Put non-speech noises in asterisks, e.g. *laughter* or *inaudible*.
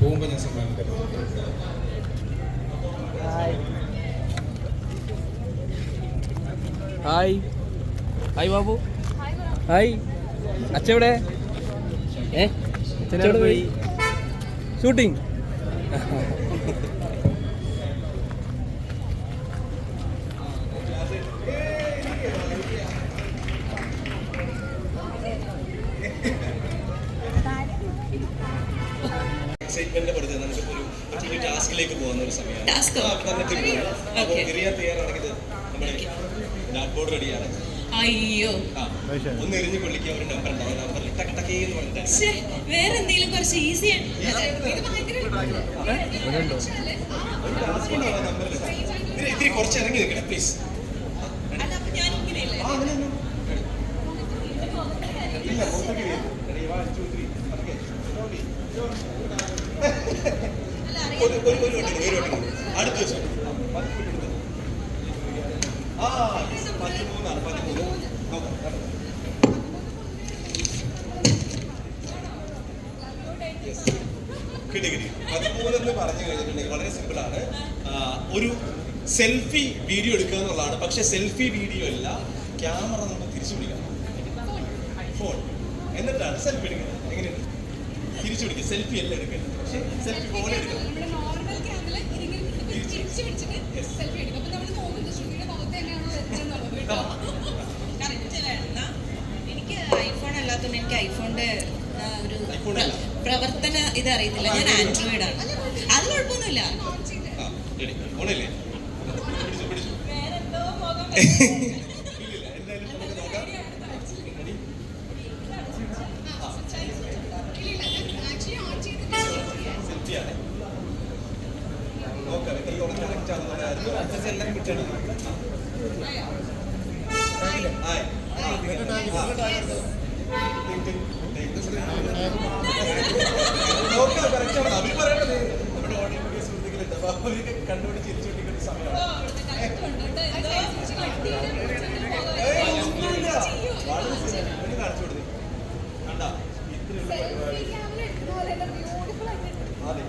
പോകുമ്പോൾ ഞാൻ സമ്മാനം തരും ഹായ്. ഹായ് ബാബു. ഹായ്. അച്ഛ എവിടെ ഏ? അച്ഛൻ എവിടെ പോയി? ഷൂട്ടിംഗ്. എക്സൈറ്റ്മെന്റ് കൊടുത്ത് നമുക്കിപ്പോ ഒരു ഒരു ടാസ്കിലേക്ക് പോകുന്ന ഒരു സമയമാണ്. ടാസ്ക്. അപ്പോൾ. എറിയാൻ തയ്യാറാണെങ്കിൽ നമ്മുടെ ഡാർക്ക് ബോർഡ് റെഡിയാണ് അയ്യോ. ഒന്ന് എറിഞ്ഞ് കൊള്ളിക്കാൻ ഒരു നമ്പർ ഉണ്ടാവും. നമ്പർ ടക്ക് ടക്കേ എന്ന് പറഞ്ഞിട്ട്. വേറെ എന്തെങ്കിലും കുറച്ച് ഈസി ആണ്. ഇത് ഇത്തിരി കുറച്ച് ഇറങ്ങി നിൽക്കണം പ്ലീസ്. ഇല്ല ഒരു ഒരു ഒരു ഒരു വട്ടം. അടുത്ത് എടുത്ത്. ആ പതിമൂന്നാണ് പതിമൂന്ന് കിട്ടി കിട്ടി പതിമൂന്നെന്ന് പറഞ്ഞു കഴിഞ്ഞിട്ടുണ്ടെങ്കിൽ വളരെ സിമ്പിൾ ആണ് ഒരു സെൽഫി വീഡിയോ എടുക്കുക എന്നുള്ളതാണ് പക്ഷെ സെൽഫി വീഡിയോ അല്ല ക്യാമറ നമുക്ക് തിരിച്ചു പിടിക്കണം ഫോൺ എന്നിട്ടാണ് സെൽഫി എടുക്കുന്നത് എങ്ങനെയുണ്ട് തിരിച്ചു പിടിക്കും. സെൽഫി അല്ല എടുക്കുന്നത് പക്ഷേ സെൽഫി പോലെ എടുക്കും. എനിക്ക് ഐഫോൺ അല്ലാത്തതുകൊണ്ട് എനിക്ക് ഐഫോണിന്റെ ഒരു. പ്രവർത്തന ഇത് അറിയത്തില്ല. ഞാൻ ആൻഡ്രോയിഡ് ആണ്. അത് കുഴപ്പമൊന്നുമില്ല. പിടിച്ചു പിടിച്ചു *laughs* നമ്മുടെ ഓഡിയോ സുഹൃത്തുക്കളുണ്ട് അപ്പൊ അവർക്ക് കണ്ടുകൊണ്ട് ചിരിച്ചുകൊണ്ടിരിക്കുന്ന സമയമാണ് കാണിച്ചു കൊടുത്തേ കണ്ടാ ഇത്രയുള്ള പരിപാടി അതെ.